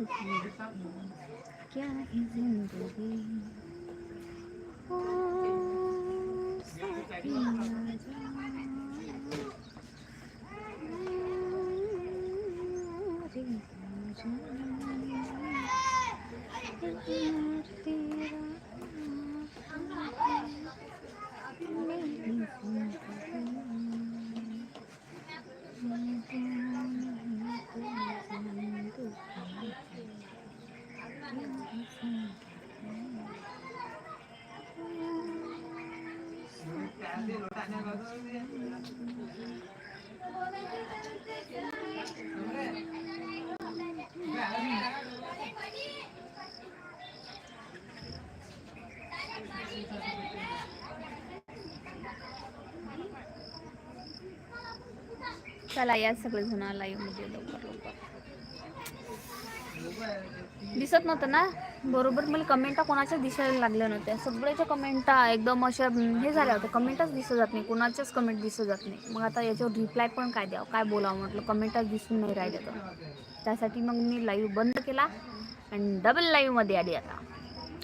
क्या है जिंदगी ओ साथी ना जा रे प्यार तेरा मेरी चला या सगळे जण लाईव्हमध्ये लवकर लवकर दिसत नव्हतं ना? बरोबर मला कमेंटा कोणाच्या दिसायला लागल्या नव्हत्या. सगळ्याच्या कमेंटा एकदम अशा हे झाल्या होत्या. कमेंटच दिसत जात नाही. कोणाच्याच कमेंट दिसत जात नाही. मग आता याच्यावर रिप्लाय पण काय द्यावं? काय बोलावं म्हटलं? कमेंटच दिसून नाही राहिल्या तर. त्यासाठी मग मी लाईव्ह बंद केला आणि डबल लाईव्हमध्ये आली आता.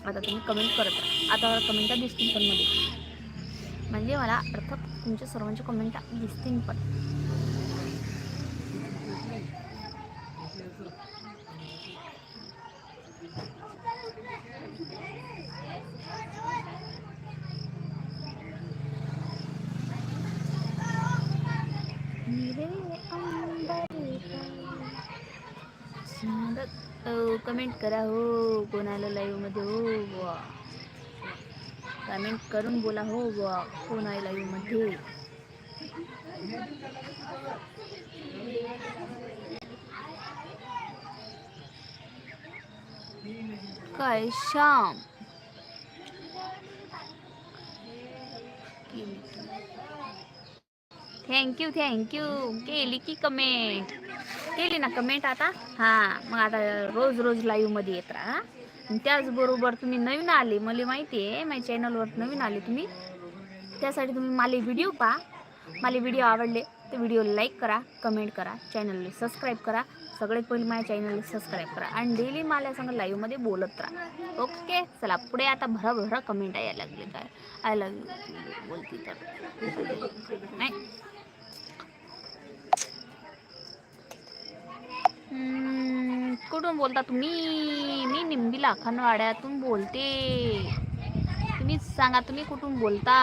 आता तुम्ही कमेंट करत राहा. आता कमेंटा दिसतील पण मध्ये. म्हणजे मला अर्थात तुमच्या सर्वांच्या कमेंटा दिसतील पण. कमेंट करा, हो, कोणाला लाईव्ह मध्ये, हो, बुवा. कमेंट करून बोला, हो, बुवा लाईव्ह मध्ये. श्याम? थँक्यू थँक्यू केली की कमेंट केली ना कमेंट आता? हां मग आता रोज रोज लाईव्हमध्ये येत राहा. आणि त्याचबरोबर तुम्ही नवीन आले मला माहिती आहे माझ्या चॅनलवर नवीन आले तुम्ही त्यासाठी तुम्ही माले व्हिडिओ पहा. मला व्हिडिओ आवडले तर व्हिडिओ लाईक करा कमेंट करा चॅनलला सबस्क्राईब करा. सगळ्यात पहिले माझ्या चॅनलला सबस्क्राईब करा. आणि डेली मला सांगा लाईव्हमध्ये बोलत राहा. ओके चला पुढे आता भरा भरा कमेंट यायला लागले काय आय लव्ह यू बोलती तर. नाही. कुठून बोलता तुम्ही? मी निंबी लाखनवाड्यातून बोलते. तुम्ही सांगा तुम्ही कुठून बोलता?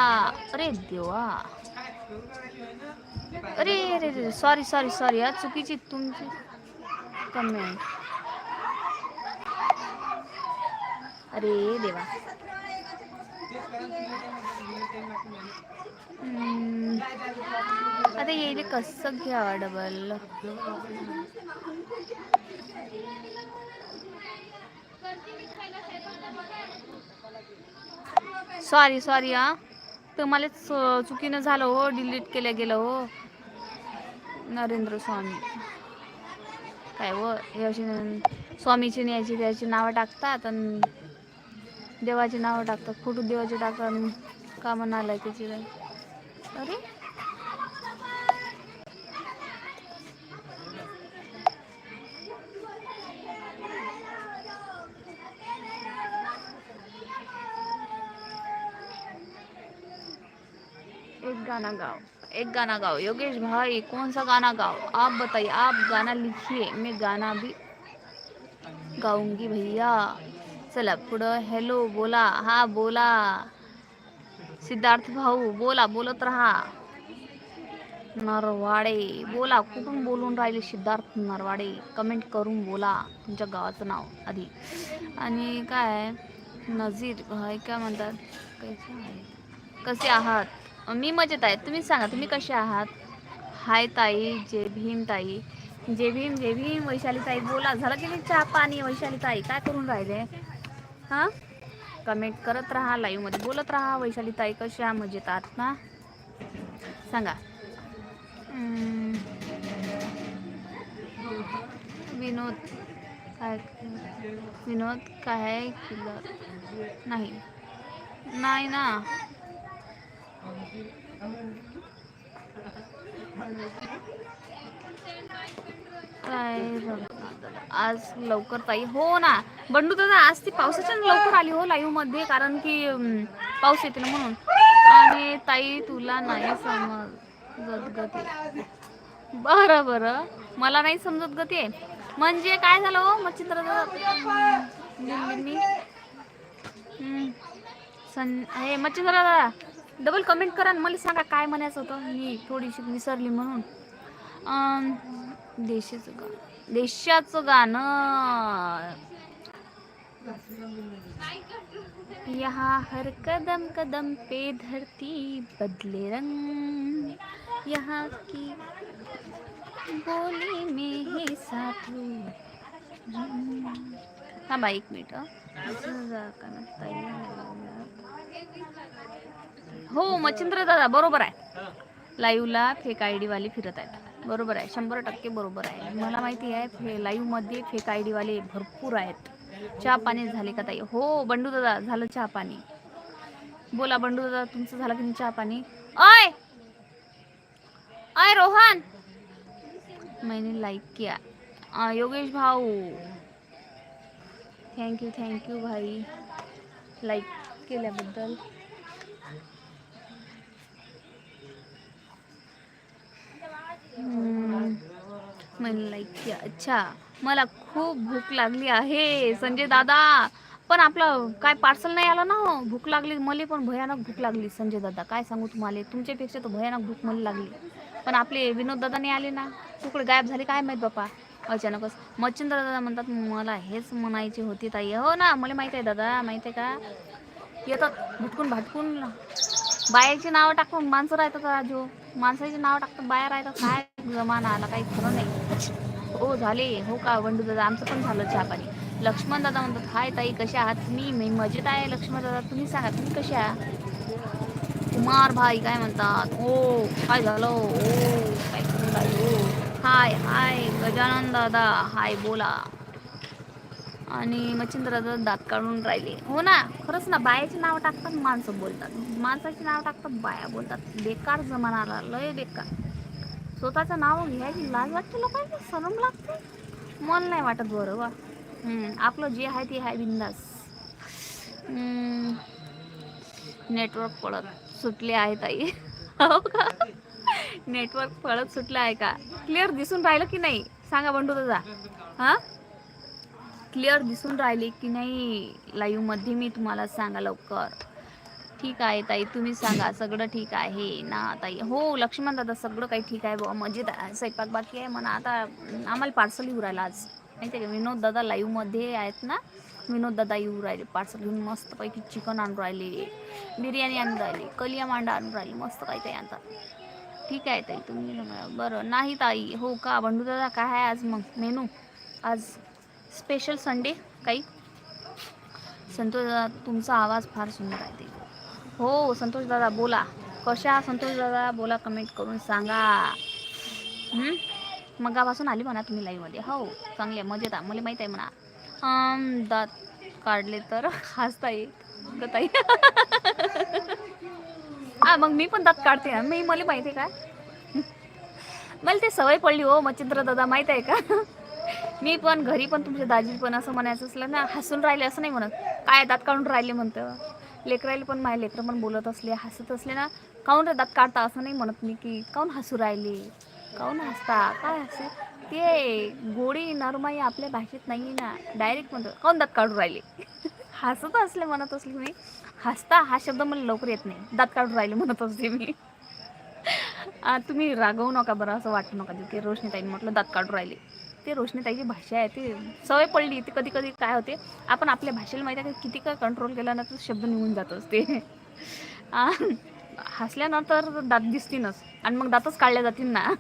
अरे देवा. अरे अरे अरे सॉरी सॉरी सॉरी हा चुकीची तुमची कमेंट अरे देवा. आता येईल कसं घ्यावा डबल सॉरी सॉरी हा. तुम्हाला चुकीनं झालं हो डिलीट केलं गेलं हो. नरेंद्र स्वामी. काय व हे अशी स्वामीची न्यायची त्याची नावं टाकतात आणि देवाची नावं टाकतात. फ़ोटो देवाचे टाकतात का म्हणालाय त्याची अरे? एक गाना गाओ एक गाना गाओ योगेश भाई कौन सा गाना गाओ आप बताइए. आप गाना लिखिए. मैं गाना भी गाऊँगी भैया. चला पुढं हॅलो बोला. हा बोला. सिद्धार्थ भाऊ बोला बोलत राहा. नरवाडे बोला कुठून बोलून राहिले सिद्धार्थ नरवाडे? कमेंट करून बोला तुमच्या गावाचं नाव आधी. आणि काय नजीर भाई काय म्हणतात? कसे आहे? कसे आहात? मी मजेत आहे. तुम्ही सांगा तुम्ही कसे आहात? हाय ताई जय भीम ताई. जय भीम जय भीम वैशाली ताई बोला. झालं की नाही चहा पाणी वैशाली ताई? काय करून राहिले? हां? कमेंट करत राहा लाईव्हमध्ये बोलत राहा. वैशाली ताई कशा मजेत आहात ना? सांगा. विनोद. काय? विनोद काय किलर नाही. नाही ना. काय बघ आज लवकर ताई. हो ना. बंडू दादा आज ती पावसाच्या लवकर आली हो लाईव्हमध्ये कारण की पाऊस येते ना म्हणून. आणि ताई तुला नाही समजत गती. बरं बरं. मला नाही समजत गती म्हणजे काय झालं हो मच्छिंद्र दादा? हे मच्छिंद्र दादा डबल कमेंट करा आणि मला सांगा काय म्हणायचं होतं. मी थोडीशी विसरली म्हणून. अं, देशाचं देशाचं गाणं. यहाँ हर कदम कदम पे धरती बदले रंग। यहाँ की बोली में ही साधू थांबा एक मिनिट जा का हो मच्छिंद्र दादा बरोबर आहे. लाईव्हला फेक आय डी वाले फिरत आहेत. बरोबर आहे. शंभर टक्के बरोबर आहे. मला माहिती आहे फे लाईव्हमध्ये फेक आय डीवाले भरपूर आहेत. चहा पाणी झाले का ताई? हो बंडू दादा झालं चहा पाणी. बोला बंडू दादा तुमचं झालं की नाही चहा पाणी? अय अय रोहन! मैंने लाईक किया. आ, योगेश भाऊ. थँक्यू थँक्यू भाई. लाईक केल्याबद्दल. हम्म, की अच्छा मला खूप भूक लागली आहे संजय दादा. पण आपलं काय पार्सल नाही आलं ना हो? भूक लागली मला पण भयानक भूक लागली संजय दादा. काय सांगू तुम्हाला? तुमच्यापेक्षा तर भयानक भूक मला लागली. पण आपले विनोद दादा नाही आले ना? तुकडे गायब झाले काय माहीत बापा? अचानकच मच्छिंद्र दादा म्हणतात मला हेच म्हणायचे होते ताई. हो ना मला माहीत आहे दादा माहिती आहे का? येतात भटकून भाटकून. बायाची नावं टाकून माणसं राहतात राजू. माणसाचं नाव टाकतं बाहेर आहे तर काय जमाना आला काही खरं नाही. हो झाले. हो का बंडू दादा आमचं पण झालं चहा पाणी. लक्ष्मण दादा म्हणतात हाय ताई कशा आहात? तुम्ही मी मजेत आहे लक्ष्मण दादा तुम्ही सांगा तुम्ही कशा आहात? कुमार भाई काय म्हणतात? ओ काय झालं? ओ काय ओ हो, हाय हाय गजानन दादा हाय बोला. आणि मच्छिंद्र दात काढून राहिले. हो ना खरंच ना बायाची नाव टाकतात माणसं बोलतात. माणसाची नाव टाकतात बाया बोलतात. बेकार जमाना आला लय बेकार. स्वतःचं नाव घ्यायची लाज वाटते लोकांची सरम लागते? मन नाही वाटत बरं वा. आपलं जे आहे ते आहे बिंदास. नेटवर्क पळत सुटले आहे ताई. हो का? नेटवर्क पळत सुटलं आहे का? क्लिअर दिसून राहिलं की नाही? सांगा बंडू दादा. हां? क्लिअर दिसून राहिले की नाही लाईव्हमध्ये मी तुम्हाला सांगा लवकर. ठीक आहे ताई तुम्ही सांगा सगळं ठीक आहे ना ताई? हो लक्ष्मण दादा सगळं काही ठीक आहे बुवा मजेत आहे स्वयंपाक बाकी आहे म्हणा. आता आम्हाला पार्सल येऊ राहिलं आज. माहिती आहे का विनोद दादा लाईव्हमध्ये आहेत ना? विनोद दादा येऊ राहिले पार्सल घेऊन मस्तपैकी चिकन आणून राहिले बिर्याणी आणून राहिली कलिया मांडा आणून राहिली मस्त काही काही आणतात. ठीक आहे ताई तुम्ही बरं नाही ताई हो का बंडू दादा काय आहे आज मग? मेनू? आज स्पेशल संडे काही? संतोष दादा तुमचा आवाज फार सुंदर आहे ते. हो संतोष दादा बोला. कशा संतोष दादा? बोला कमेंट करून सांगा. मगापासून आली म्हणा तुम्ही लाईव्हमध्ये हो चांगले आहे, मजेत आहे. मला माहीत आहे म्हणा. दात काढले तर. हसता येत ताई. हा मग मी पण दात काढते मी मला माहिती आहे का? मला ते सवय पडली हो मच्छिंद्र दादा माहीत आहे का? मी पण घरी पण तुमच्या दाजी पण असं म्हणायचं असलं ना हसून राहिले असं नाही म्हणत. काय दात काढून राहिले म्हणतं. लेकरायला पण माझे लेकरं पण बोलत असले हसत असले ना काऊन दात काढता असं नाही म्हणत मी की काऊन हसू राहिले? काऊन हसता? काय हसे? ते गोडी नरमाई आपल्या भाषेत नाही ना डायरेक्ट म्हणतो काऊन दात काढून राहिले? हसत असले म्हणत असले मी हसता हा शब्द मला लवकर येत नाही. दात काढून राहिले म्हणत असते मी. तुम्ही रागवू नका बरं असं वाटू नका की रोशनीताईने म्हटलं दात काढून राहिले. ते रोशनीताईची भाषा आहे ते सवय पडली ती कधी कधी काय होते आपण आपल्या भाषेला माहिती आहे का किती काय कंट्रोल केला ना तर शब्द निघून जात असते. हसल्यानं हसल्यानंतर दात दिसतीनच आणि मग दातच काढल्या जातील ना.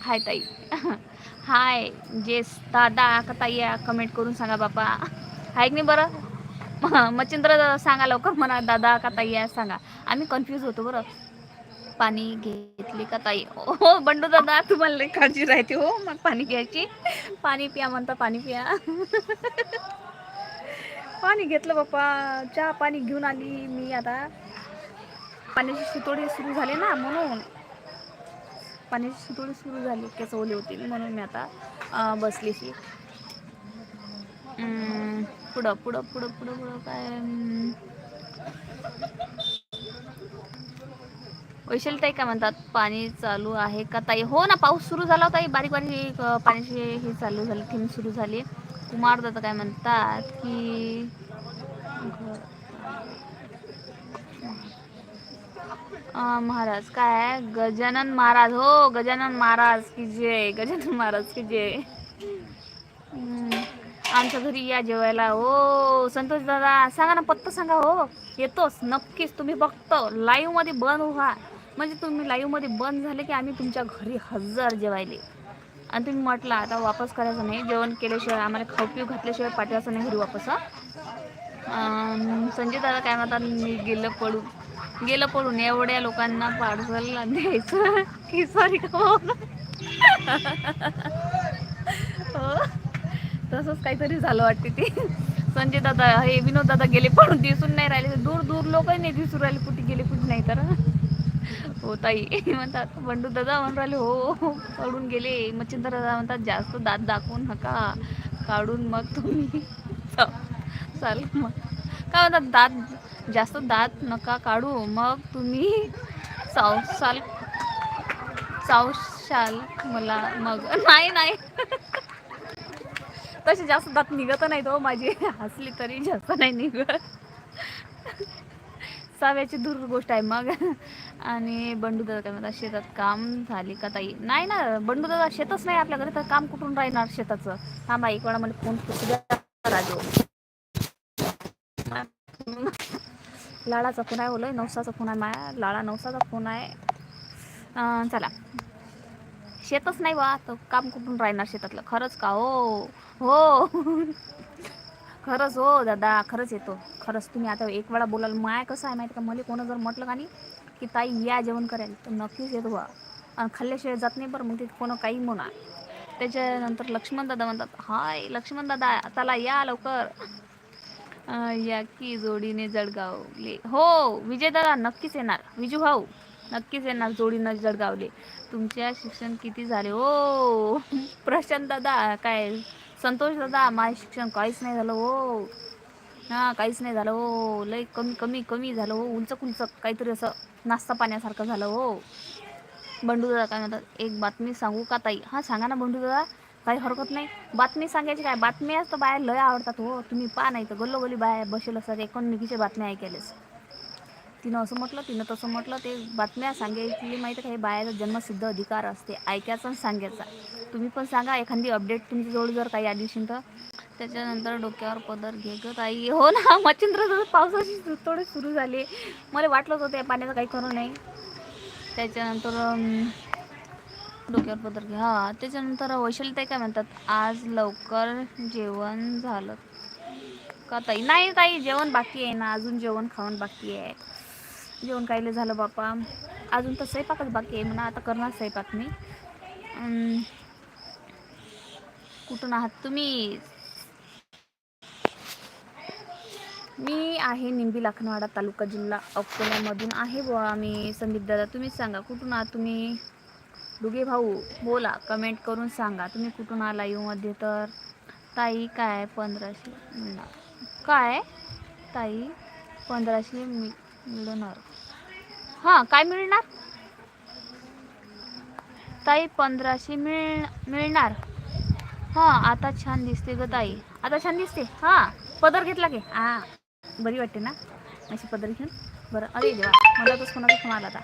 हाय ताई. हाय जेस दादा का ताई कमेंट करून सांगा बापा. हाय की नाही बरं? म- मच्छिंद्र सांगा लवकर म्हणा दादा का ताई सांगा. आम्ही कन्फ्यूज होतो बरं. पाणी घेतली का ताई? हो बंडू दादा तुम्हाला लई काळजी राहते हो मग पाणी घ्यायची पाणी पिया म्हणता पाणी पिया. पाणी घेतलं बाप्पा चहा पाणी घेऊन आली मी आता. पाण्याची शितोडी सुरू झाली ना म्हणून. पाण्याची शितोडी सुरू झाली केस ओले होतील म्हणून मी आता बसलीशी. पुढं पुढं पुढं पुढं पुढं काय? अं, वैशाली ताई काय म्हणतात? पाणी चालू आहे का ताई? हो ना पाऊस सुरू झाला होता. बारीक बारीक पाण्याची हे चालू झाली थीम सुरू झाली. कुमार दादा काय म्हणतात की महाराज काय? आहे? गजानन महाराज. हो गजानन महाराज की जय. गजानन महाराज की जय. आमच्या घरी या जेवायला. हो संतोष दादा सांगा ना पत्ता सांगा. हो येतोच. नक्कीच तुम्ही बघतो. लाईव्हमध्ये बंद व्हा. म्हणजे तुम्ही लाईव्हमध्ये बंद झाले की आम्ही तुमच्या घरी हजर जेवायले. आणि तुम्ही म्हटलं आता वापस करायचं नाही. जेवण केल्याशिवाय आम्हाला खाऊ पिऊ घातल्याशिवाय पाठवायचं नाही घरी वापस संजय दादा काय म्हणतात मी गेलं पडू गेलं पडून एवढ्या लोकांना पार्सल द्यायचं. की सॉरी हो. हो. तसंच काहीतरी झालं वाटते ते. संजय दादा हे विनोद दादा गेले पडून दिसून नाही राहिले. दूर दूर लोक नाही दिसून राहिले कुठे गेले कुठे नाही तर. हो ताई. म्हणतात बंडू दादा म्हणून राहिले. हो, हो, हो. पडून गेले. मच्छिंद्र दादा म्हणतात जास्त दात दाखवू नका. काढून मग तुम्ही चा- चाल मग. काय म्हणतात दात जास्त दात नका काढू. मग तुम्ही चावसाल चावशाल मला मग. नाही नाही. तसे जास्त दात निघत नाही तो हो माझी. हसली तरी जास्त नाही निघत. साव्याची दूर गोष्ट आहे मग. आणि बंडू दादा काय म्हणतात शेतात काम झाली का ताई? नाही ना बंडू दादा शेतच नाही आपल्या घरी तर काम कुठून राहणार शेताचं? थांबा एक वेळा मला फोन राजू. लाडाचा फोन आहे बोलय नवसाचा फोन आहे माया. लाडा नवसाचा फोन आहे. चला. शेतच नाही बा तर काम कुठून राहणार शेतातलं? खरंच का? हो हो. खरंच हो दादा खरंच येतो. खरंच तुम्ही आता एक वेळा बोलाल माय कसं आहे माहिती का? मला कोणं जर म्हटलं का नाही की ताई या जेवण करायला तर नक्कीच येतो बा आणि खाल्ल्याशिवाय जात नाही बरं मग तिथे कोणं काही म्हणा. त्याच्यानंतर लक्ष्मण दादा म्हणतात हाय लक्ष्मण दादा चला या लवकर. या की जोडीने जळगावले. हो विजय दादा नक्कीच येणार. विजू भाऊ नक्कीच येणार जोडीनं जळगावले. तुमच्या शिक्षण किती झाले? हो प्रशांत दादा काय संतोष दादा माझे शिक्षण काहीच नाही झालं. हो. हां काहीच नाही झालं हो. लय कमी कमी कमी झालं हो. उंचक उंचक काहीतरी असं नाश्ता पाण्यासारखं झालं हो. बंडू दादा काय म्हणतात एक बातमी सांगू का ताई? हां सांगा ना बंडू दादा. काही हरकत नाही. बातमी सांगायची काय? बातम्याच तर बाया लय आवडतात हो. तुम्ही पहा नाही तर गल्लोगल्ली बाया बसेल असतात एकोणनिकीच्या बातम्या ऐकायलाच तिनं असं म्हटलं तिनं तसं म्हटलं. ते बातम्या सांगायची माहिती आहे का हे बायाचा जन्मसिद्ध अधिकार असते. ऐकायचा आणि सांगायचा. तुम्ही पण सांगा एखादी अपडेट तुमच्याजवळ जर काही आली असेल तर. त्याच्यानंतर डोक्यावर पदर घे ग ताई हो ना मच्छिंद्र पावसाची थोडी सुरू झाले. मला वाटलंच होतं या पाण्याचं काही करू नाही. त्याच्यानंतर डोक्यावर पदर घे. हा त्याच्यानंतर वैशाली ताई काय म्हणतात? आज लवकर जेवण झालं. का ताई? नाही ताई जेवण बाकी आहे ना. अजून जेवण खाऊन बाकी आहे. जेवण कायले झालं बापा अजून तर स्वयंपाकच बाकी आहे म्हणा. आता करणार स्वयंपाक मी. कुठून आहात तुम्ही? मी आहे निंबी लाखनवाडा तालुका जिल्हा अकोल्यामधून आहे बुवा. मी संदीप दादा तुम्हीच सांगा कुठून आहात तुम्ही? दुगे भाऊ बोला कमेंट करून सांगा. तुम्ही कुठून आला मध्ये तर? ताई काय पंधराशे मिळणार. काय ताई पंधराशे मि मिळणार. हां काय मिळणार? ताई पंधराशे मिळ मिळणार. हां आता छान दिसते ग ताई. आता छान दिसते? हां पदर घेतला की? हां. बरी वाटते ना? अशी पदर घेऊन? बरं अरे देवा मला तोच कोणाचा फोन आला आता?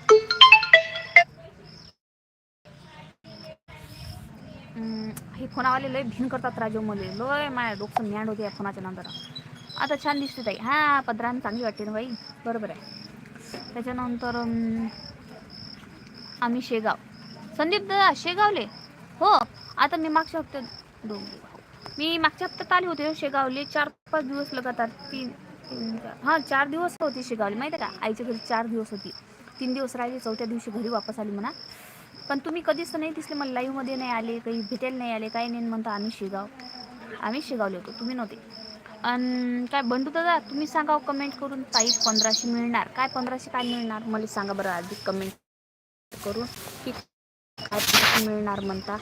हे फोनावाले लय भिन करतात राजू मुले. लय माया डोकं मॅड होते या फोनाच्या नंतर. आता छान दिसते ताई. हां पदराने चांगली वाटते ना बाई. बरोबर आहे. त्याच्यानंतर आम्ही शेगाव. संदीप दादा शेगावले? हो आता मी मागच्या हप्त्यात दोन मी मागच्या हप्त्यात आले होते शेगावले. चार पाच दिवस लगातार तीन तीन चार हां चार दिवस होती शिगावली? माहिती आहे का? आईच्या घरी चार दिवस होती. तीन दिवस राहिले चौथ्या दिवशी घरी वापस आली म्हणा. पण तुम्ही कधीच नाही दिसले मला लाईव्हमध्ये नाही आले काही भेटायला नाही आले काही नाही म्हणता आम्ही शिगाव. आम्ही शिगावले होतो तुम्ही नव्हते. आणि काय बंडू दादा तुम्ही सांगा हो, कमेंट करून. ताई पंधराशे मिळणार. काय पंधराशे काय मिळणार? मला सांगा बरं आधी कमेंट करून. की काय मिळणार म्हणता.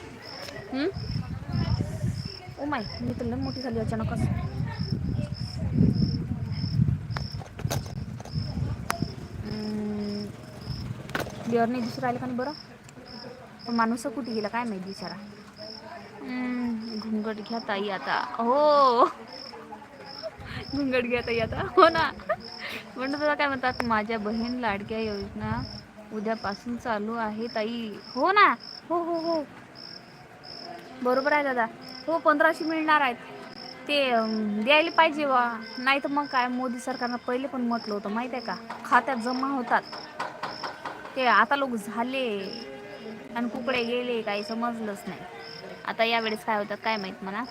ओ माय मी तर लय मोठी झाली अचानकच. क्लिअर नाही दुसरं राहिलं का नाही बरं? पण माणूस कुठे गेला काय माहिती बिचारा घुंगट घ्या ताई आता. हो. घुंगट घ्या ताई आता. हो ना. म्हणून तुला काय म्हणतात माझ्या बहीण लाडक्या योजना उद्यापासून चालू आहे ताई. हो ना. हो हो हो. बरोबर आहे दादा. हो पंधराशे मिळणार आहेत. ते द्यायला पाहिजे वा नाही तर मग काय मोदी सरकारनं पहिले पण म्हटलं होतं माहीत आहे का? खात्यात जमा होतात. ते आता लोक झाले आणि कुकडे गेले काही समजलंच नाही. आता यावेळेस काय होतं काय माहीत म्हणा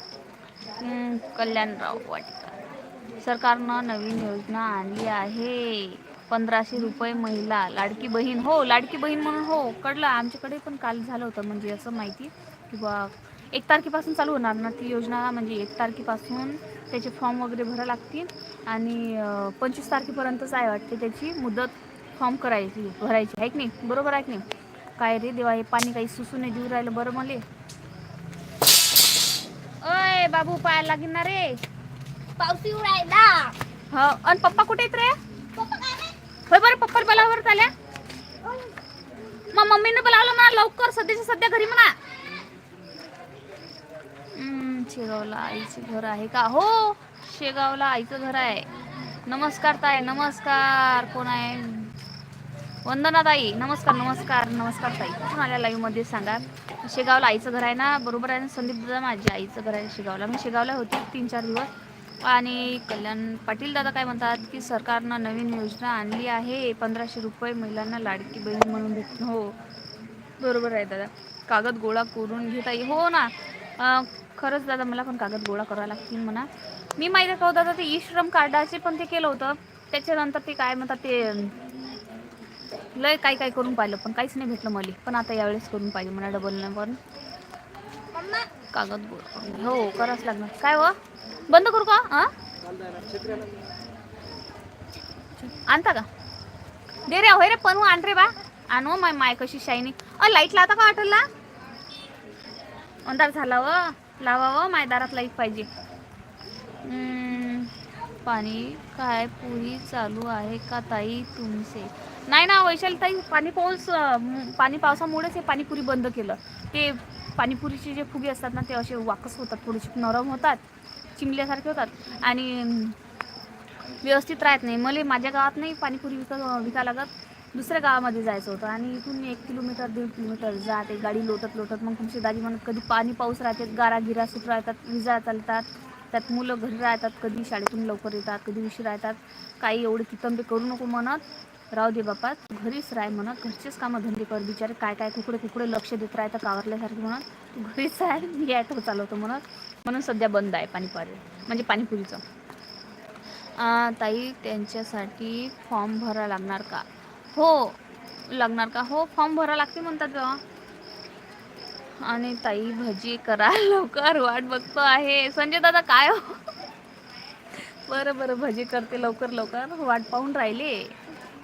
कल्याणराव वाटिका सरकारनं नवीन योजना आणली आहे. पंधराशे रुपये महिला लाडकी बहीण. हो लाडकी बहीण म्हणून हो कळलं. आमच्याकडे पण काल झालं होतं म्हणजे असं माहिती. की बा एक तारखेपासून चालू होणार ना ती योजना? म्हणजे एक तारखेपासून त्याचे फॉर्म वगैरे भरावं लागतील आणि पंचवीस तारखेपर्यंतच आहे वाटते त्याची मुदत फॉर्म करायची भरायची. आहे की नाही? बरोबर आहे की नाही? काय रे देवा हे पाणी काही सुसू नाही देऊ राहिलं बरं मले. अय बाबू पायाला लागीन ना रे. पावसी उडायला हो आणि पप्पा कुठे आहेत रे? होय बरं पप्पा बोलावर आल्या मग मम्मीनं बोलावलं म्हणा लवकर सध्याच्या सध्या घरी म्हणा. शेगावला आईचं घर आहे का? हो शेगावला आईचं घर आहे. नमस्कार ताई नमस्कार. कोण आहे? वंदना ताई नमस्कार नमस्कार नमस्कार ताई. कुठून आल्या लाईव्हमध्ये? सांगा. शेगावला आईचं घर आहे ना? बरोबर आहे ना? संदीप दादा माझी आईचं घर आहे शेगावला. मी शेगावला होती तीन चार दिवस. आणि कल्याण पाटील दादा काय म्हणतात की सरकारनं नवीन योजना आणली आहे. पंधराशे रुपये महिलांना लाडकी बहीण म्हणून भेट हो. बरोबर आहे दादा. कागद गोळा करून घेता हो ना. खरंच दादा मला पण कागद गोळा करावा लागतील म्हणा. मी माहिती का हो दादा ते ई श्रम कार्डाचे पण ते केलं होतं. त्याच्यानंतर ते काय म्हणतात ते लय काय काय करून पाहिलं पण काहीच नाही भेटलं मला. पण आता यावेळेस करून पाहिजे म्हणा डबल पण कागद गोळा. हो करावंच लागणार. काय हो? बंद करू का? हां आणता का? दे रे होय रे पण आण रे बा. आणू माय माय कशी शायनी अ लाइट लावता का हॉटेलला अंधार झाला व. लावावं? व लाईक पाहिजे. पाणी काय पुरी चालू आहे का ताई तुमचे? नाही ना वैशाली ताई पाणी पाऊस पाणी पावसामुळेच हे पाणीपुरी बंद केलं. ते पाणीपुरीचे जे फुगे असतात ना ते असे वाकस होतात थोडेसे नरम होतात चिमल्यासारखे होतात आणि व्यवस्थित राहत नाही. मला माझ्या गावात नाही पाणीपुरी विक विका लागत. दुसऱ्या गावामध्ये जायचं होतं आणि इथून एक किलोमीटर दीड किलोमीटर जाते. गाडी लोटत लोटत मग तुमची दादी म्हणत कधी पाणी पाऊस राहते गारा गिरा सुट राहतात विजा चालतात. त्यात मुलं घरी राहतात कधी शाळेतून लवकर येतात कधी उशीर राहतात. काही एवढे कितंबे करू नको म्हणत राहू दे बापा तू घरीच राह म्हणत घरचेच कामं धंदे कर बिचारे काय काय कुकडे कुकडे लक्ष देत राहतं कावरल्यासारखे म्हणत तू घरीच राह मी ॲटो चालवतो म्हणत. म्हणून सध्या बंद आहे पाणीपुरी म्हणजे पाणीपुरीचं. ताई त्यांच्यासाठी फॉर्म भरा लागणार का? हो. लागणार का? हो फॉर्म भरा लागते म्हणतात तेव्हा. आणि ताई भजी करा. लवकर वाट बघतो आहे. संजय दादा काय हो? बरं बरं. भजी करते लवकर लवकर. वाट पाहून राहिले.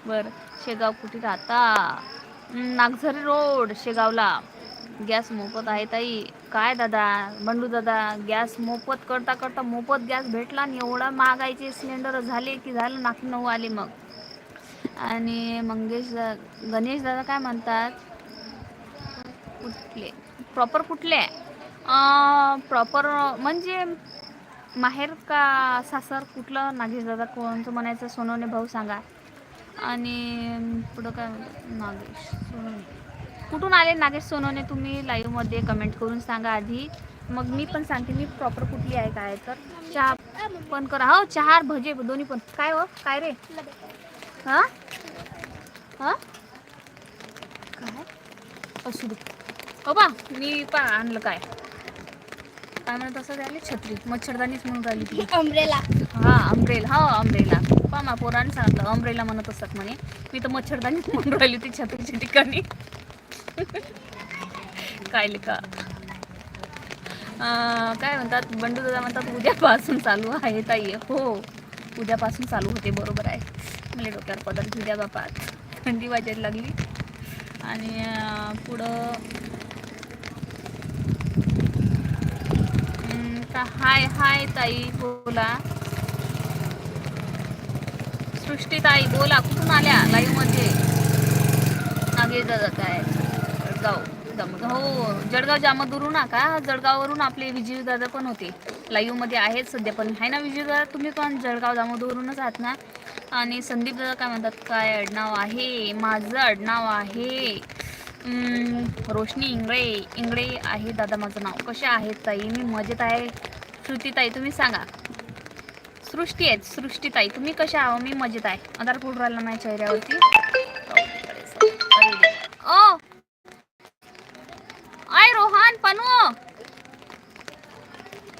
बरं. शेगाव कुठे राहता? नागझरी रोड शेगावला. गॅस मोफत आहे ताई. काय दादा? बंडू दादा गॅस मोफत. करता करता मोफत गॅस भेटला आणि एवढा महागायचे सिलेंडर झाले की झालं नाकी नऊ आले मग. आणि मंगेश दा गणेश दादा काय म्हणतात? कुठले? प्रॉपर कुठले? प्रॉपर म्हणजे माहेर का सासर? कुठलं? नागेश दादा कोणतं म्हणायचं? सोनवणे भाऊ सांगा. आणि पुढं काय म्हणतात? नागेश सोनवणे. कुठून आले नागेश सोनवणे तुम्ही? लाईव्हमध्ये कमेंट करून सांगा आधी. मग मी पण सांगते मी प्रॉपर कुठली आहे काय तर. चहा पण करा. हो चहा भजे दोन्ही पण. काय हो? काय रे? हां? हां? काय? असू दे. हो बा मी पा आणलं काय? काय म्हणत असं राहिले छत्री. मच्छरदानीच म्हणून राहिली ती. अम्ब्रेला. हा अम्ब्रेला. हा अम्ब्रेला. पा मा पोराने सांगितलं अम्ब्रेला म्हणत असतात म्हणे. मी तर मच्छरदानीच म्हणून राहिली होती छत्रीच्या ठिकाणी. काय लिका अं, काय म्हणतात? बंडू दादा म्हणतात उद्यापासून चालू आहे ताई. हो उद्यापासून चालू होते. बरोबर आहे. मला डोक्यावर पदर घेऊ द्या बापा. थंडी वाजायला लागली. आणि पुढं हाय हाय ताई बोला. सृष्टी ताई बोला कुठून आल्या? लाईव्हमध्ये. नागेश जात आहे. जळगाव हो जळगाव जामदुरून ना का? जळगाववरून आपले विजय दादा पण होते. लाईव्हमध्ये आहेत सध्या पण. आहे ना विजय दादा? तुम्ही पण जळगाव जामोदवरूनच आहात ना? आणि संदीप दादा काय म्हणतात काय आडनाव आहे? माझं आडनाव आहे रोशनी इंगळे इंगळे आहे दादा माझं नाव. कसे आहेत ताई? मी मजेत आहे. श्रुतीताई तुम्ही सांगा. सृष्टी आहेत सृष्टीताई. तुम्ही कशा आहो? मी मजेत आहे. आधार फोड राहिला नाही चेहऱ्यावरती. ओ! आय रोहन पनू!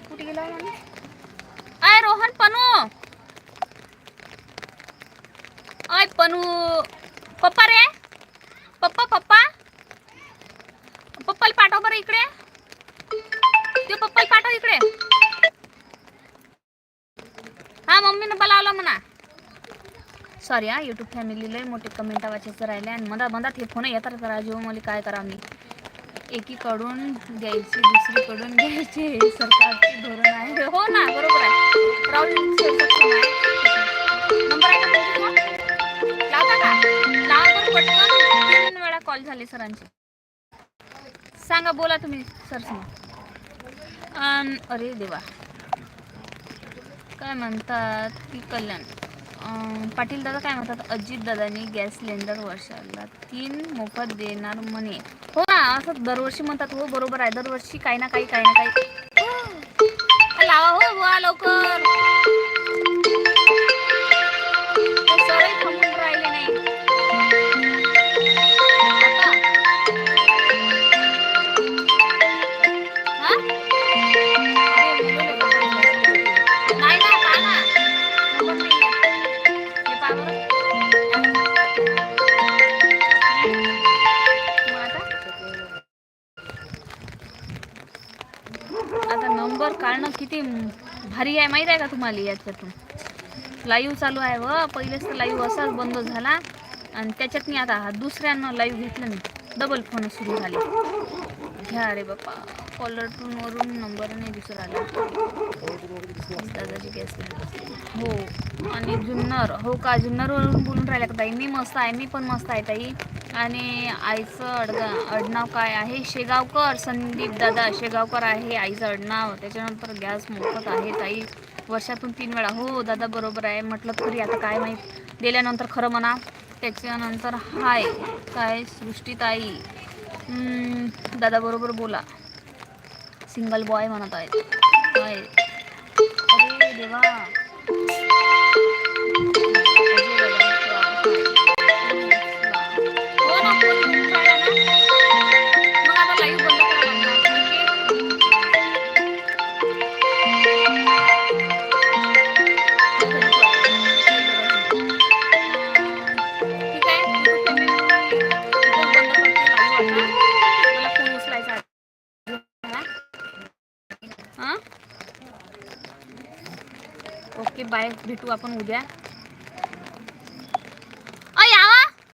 कुठे गेला? आय रोहन पनू! आय पनू. पप्पा रे. पप्पा पप्पा. पप्पाला पाठव बरं इकडे. ते पप्पाला पाठव इकडे. हा मम्मीनं बोलावलं म्हणा. सॉरी हा युट्यूब फॅमिलीला मोठे कमेंट वाचायचं राहिले आणि मधात मधात हे फोन येतात करा जेव्हा मला काय करा मी? एकीकडून द्यायची दुसरीकडून घ्यायची. हे सरकारचे धोरण आहे. हो ना बरोबर आहे. राहुल आहे. नंबर आहे का पटकन तीन वेळा कॉल झाले सरांचे. सांगा बोला तुम्ही सर अरे देवा. काय म्हणतात की कल्याण पाटील दादा काय म्हणतात? अजित दादानी गॅस सिलेंडर वर्षाला तीन मोफत देणार म्हणे. हो ना असं दरवर्षी म्हणतात हो बरोबर आहे. दरवर्षी काही ना काही काही ना काही. लावा हो बुवा लवकर. काढणं किती भारी आहे माहीत आहे का तुम्हाला याच्यातून लाईव्ह चालू आहे व. पहिलेच तर लाईव्ह असाच बंद झाला. आणि त्याच्यात मी आता दुसऱ्यानं दुसऱ्यांना लाईव्ह घेतलं मी. डबल फोन सुरू झाले. घ्या रे बाप्पा. कॉलर वरून नंबर नाही दिसून आला. दादाची गॅस हो. आणि जुन्नर. हो का? जुन्नरवरून बोलून राहिल्या का ताई? मी मस्त आहे. मी पण मस्त आहे ताई. आणि आईचं अडगा अडनाव काय आहे? शेगावकर संदीप दादा. शेगावकर आहे आईचं अडनाव त्याच्यानंतर गॅस मोफत आहे ताई. वर्षातून तीन वेळा. हो दादा बरोबर आहे. म्हटलं तरी आता काय माहीत? दिल्यानंतर खरं म्हणा. त्याच्यानंतर हाय. काय? सृष्टी ताई. दादा बरोबर बोला. सिंगल बॉय म्हणत आहेत. काय अरे देवा. बाय भेटू आपण उद्या?